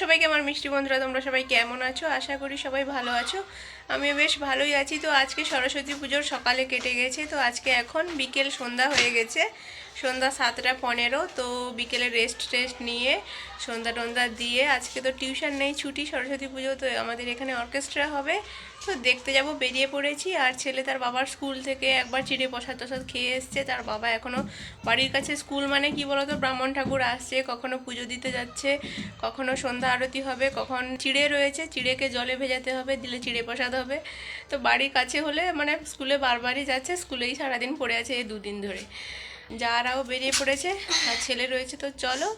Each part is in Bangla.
সবাইকে আমার মিষ্টি বন্ধুরা, তোমরা সবাই কেমন আছো? আশা করি সবাই ভালো আছো। আমিও বেশ ভালোই আছি। তো আজকে সরস্বতী পুজোর সকালে কেটে গেছে। তো আজকে এখন বিকেল সন্ধ্যা হয়ে গেছে। সন্ধ্যা সাতটা পনেরো, তো বিকেলে রেস্ট টেস্ট নিয়ে সন্ধ্যা টন্ধ্যা দিয়ে, আজকে তো টিউশন নেই, ছুটি, সরস্বতী পুজো, তো আমাদের এখানে অর্কেস্ট্রা হবে। তো দেখতে যাব, বেরিয়ে পড়েছি, আর ছেলে তার বাবার স্কুল থেকে একবার চিড়ে প্রসাদ টসাদ খেয়ে এসছে। তার বাবা এখনও বাড়ির কাছে স্কুল মানে কি বলতো? ব্রাহ্মণ ঠাকুর আসছে, কখনো পুজো দিতে যাচ্ছে, কখনো সন্ধ্যা আরতি হবে, কখন চিড়ে রয়েছে, চিড়েকে জলে ভেজাতে হবে, দিলে চিড়ে প্রসাদ হবে। তো বাড়ির কাছে হলে মানে স্কুলে বারবারই যাচ্ছে স্কুলেই সারাদিন পড়ে আছে এই দুদিন ধরে। যারাও বেরিয়ে পড়েছে, আর ছেলে রয়েছে, তো চলো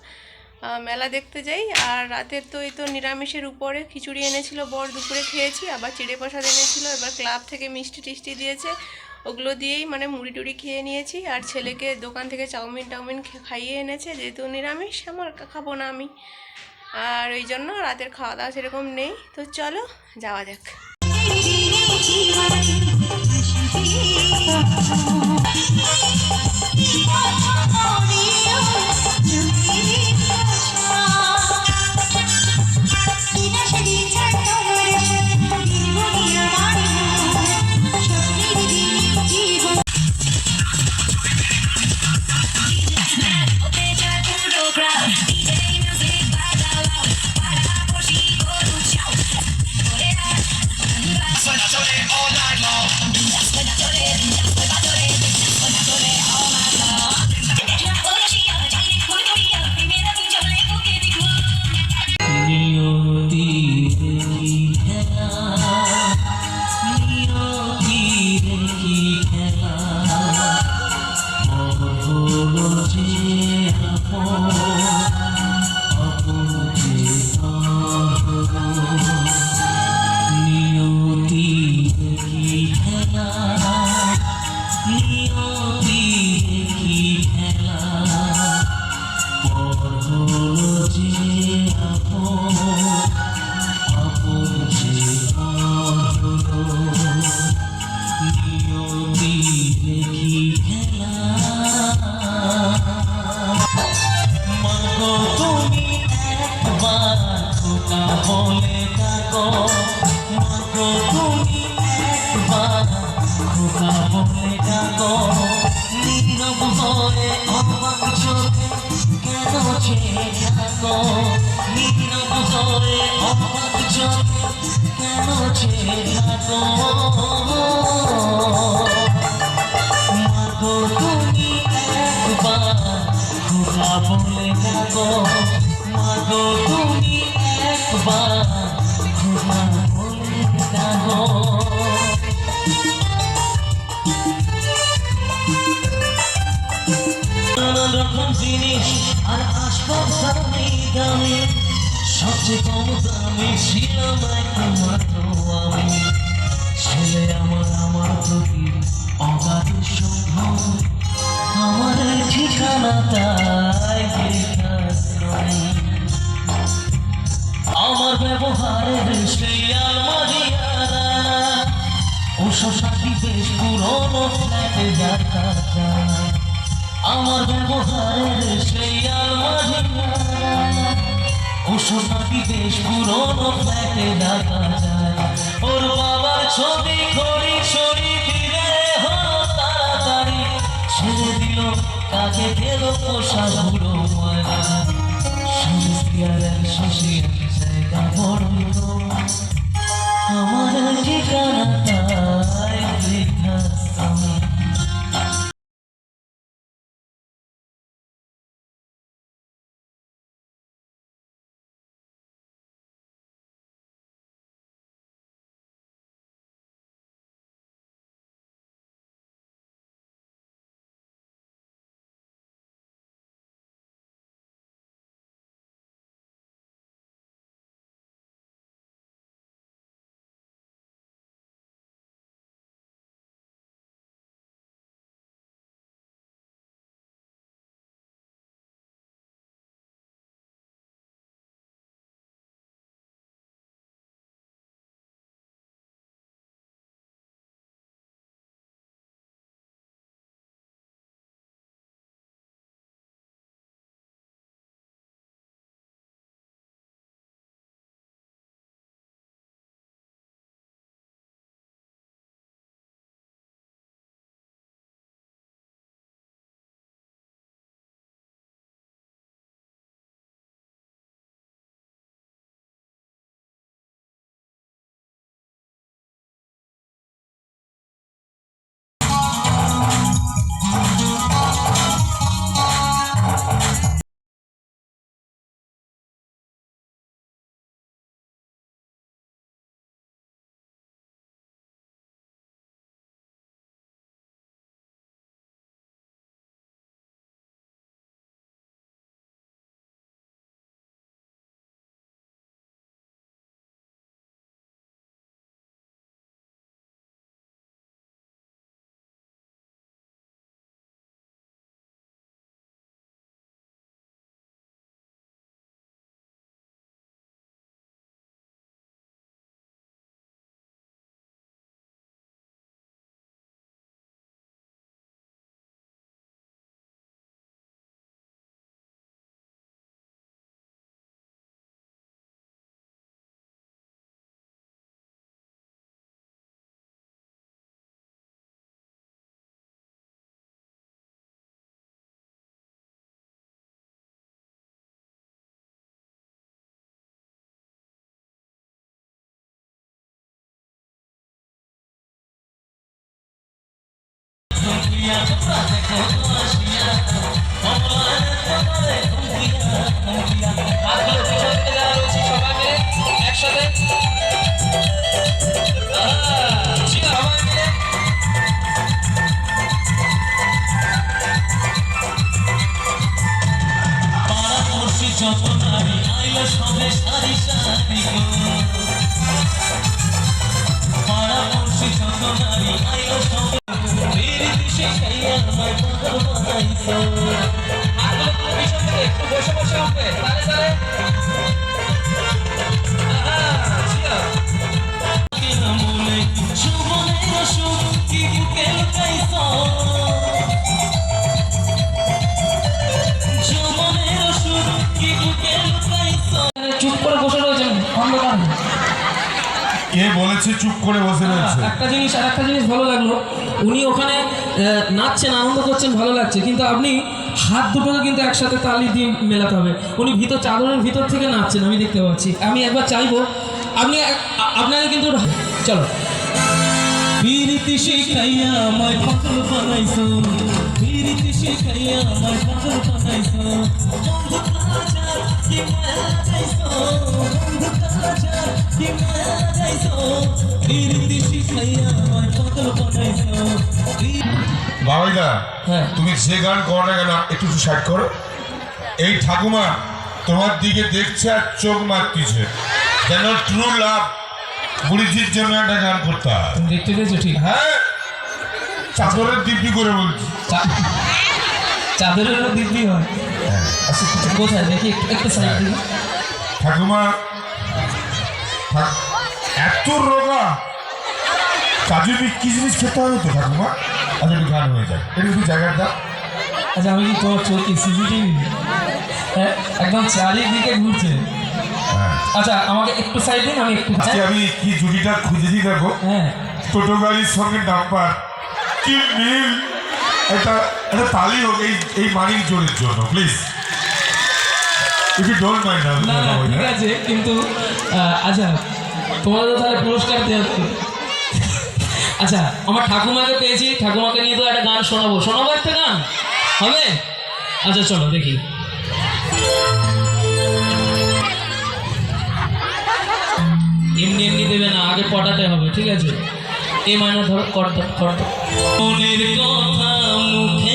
মেলা দেখতে যাই। আর রাতের তো এই তো নিরামিষের উপরে খিচুড়ি এনেছিল, বর দুপুরে খেয়েছি, আবার চিড়ে প্রসাদ এনেছিল, এবার ক্লাব থেকে মিষ্টি টিষ্টি দিয়েছে। ওগুলো দিয়েই মানে মুড়ি টুড়ি খেয়ে নিয়েছি, আর ছেলেকে দোকান থেকে চাউমিন টাউমিন খাইয়ে এনেছে, যেহেতু নিরামিষ, আমার খাব না আমি। আর ওই জন্য রাতের খাওয়া দাওয়া সেরকম নেই, তো চলো, যাওয়া যাক। Thank you. অবাক চোখে কেন থাকো মাগো তুমি একবার খোকা বলে ডাকো মাগো তুমি একবার খোকা বলে নানান রকম জিনিস আর আসবাব দামি দামি সবচেয়ে কম দামি ছিলাম একমাত্র আমি ছেলে আমার আমার প্রতি অগাধ সম্ভব আমার ঠিকানা তাই। আমার ব্যবহারের সেই আলমারিয়ারা ওসব সাথী বেশ পুরনো ফ্ল্যাটে যায় আমার ব্যবহারের সেই আলমারিয়ারা ওসব সাথী বেশ পুরনো ফ্ল্যাটে দেখা যায়। ওর বাবার ছবি ঘড়ি ছড়ি ফিরে হলো তাড়াতাড়ি। ছেড়ে দিল, কাকে গেল আমার ঠিকানা আসিয়া তোমরা দেখো তো আসিয়া অমলার কে বলেছে চুপ করে বসে রয়েছে? একটা জিনিস আর একটা জিনিস ভালো লাগল। উনি ওখানে নাচছেন, আনন্দ করছেন, ভালো লাগছে। কিন্তু আপনি হাত দুটোকে কিন্তু একসাথে তালি দিয়ে মেলাতে হবে। উনি ভিতর, চাদরের ভিতর থেকে নাচছেন, আমি দেখতে পাচ্ছি। আমি একবার চাইব, আপনি আপনাকে কিন্তু চলো। প্রীতি শিখাইয়া আমায় পাগল বানাইছো। প্রীতি শিখাইয়া আমায় পাগল বানাইছো বন্ধু কাজা কি মায়া যাইছো। বন্ধু কাজা কি মায়া যাইছো প্রীতি শিখাইয়া আমায় পাগল বানাইছো। বাবাইদা হ্যাঁ। তুমি যে গান করো না কেন একটু একটু সাইড করো। এই ঠাকুমা তোমার দিকে দেখছে আর চোখ মারতিছে। যেন ট্রু লাভ বুড়িজির জন্য একটা গান করতে দেখতে পেয়েছ ঠিক? হ্যাঁ। চাদরের দিব্যি করে বলছি। চাদরেরও দিব্যি হয়। আচ্ছা, কোথায়? দেখি একটু সাইড ঠাকুমা ঠাক- এত রোগা। কাজু কি জিনিস খেতে হবে তো ঠাকুমা? আচ্ছা একটু গান হয়ে যায় একটু একটু জায়গাটা আচ্ছা আমি কি তোমার চোখ কি সিসিটিভি হ্যাঁ একদম চারিদিকে ঘুরছে। হ্যাঁ। আচ্ছা আমাকে একটু সাইড দিন আমি একটু আমি কি জুটিটা খুঁজেছি দেখো হ্যাঁ। টোটো গাড়ির সঙ্গে নাম্বার কি মিল একটা একটা তালি হোক এই এই মানিক জোরের জন্য please if you don't mind না না ঠিক আছে কিন্তু আচ্ছা তোমাদের তাহলে পুরস্কার দেওয়া আচ্ছা আমার ঠাকুমাকে পেয়েছি ঠাকুমাকে নিয়ে তো একটা গান শোনাবো। শোনাবো একটা গান? হবে? আচ্ছা চলো দেখি। এমনি এমনি দেবে না আগে পটাতে হবে ঠিক আছে? এ মাইনার ধরো করতে করতে মনের কথা মুখে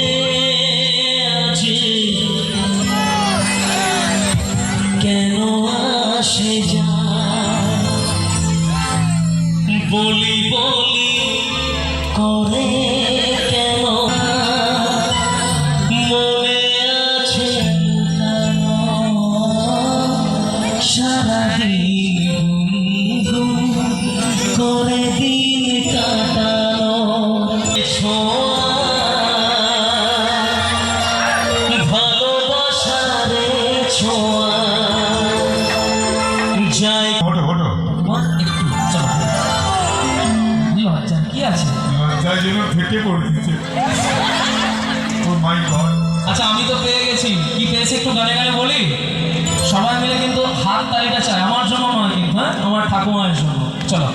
যাই জন্য ফেটে পড়ে দিচ্ছে আচ্ছা আমি তো পেয়ে গেছি। কি পেয়েছি একটু গানে গানে বলি? সবাই মিলে কিন্তু হাত তালিটা চায়। আমার জন্য নয় কিন্তু হ্যাঁ? আমার ঠাকুমার জন্য। চলো।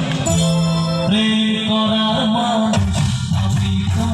প্রেম করার মানুষ আমি তো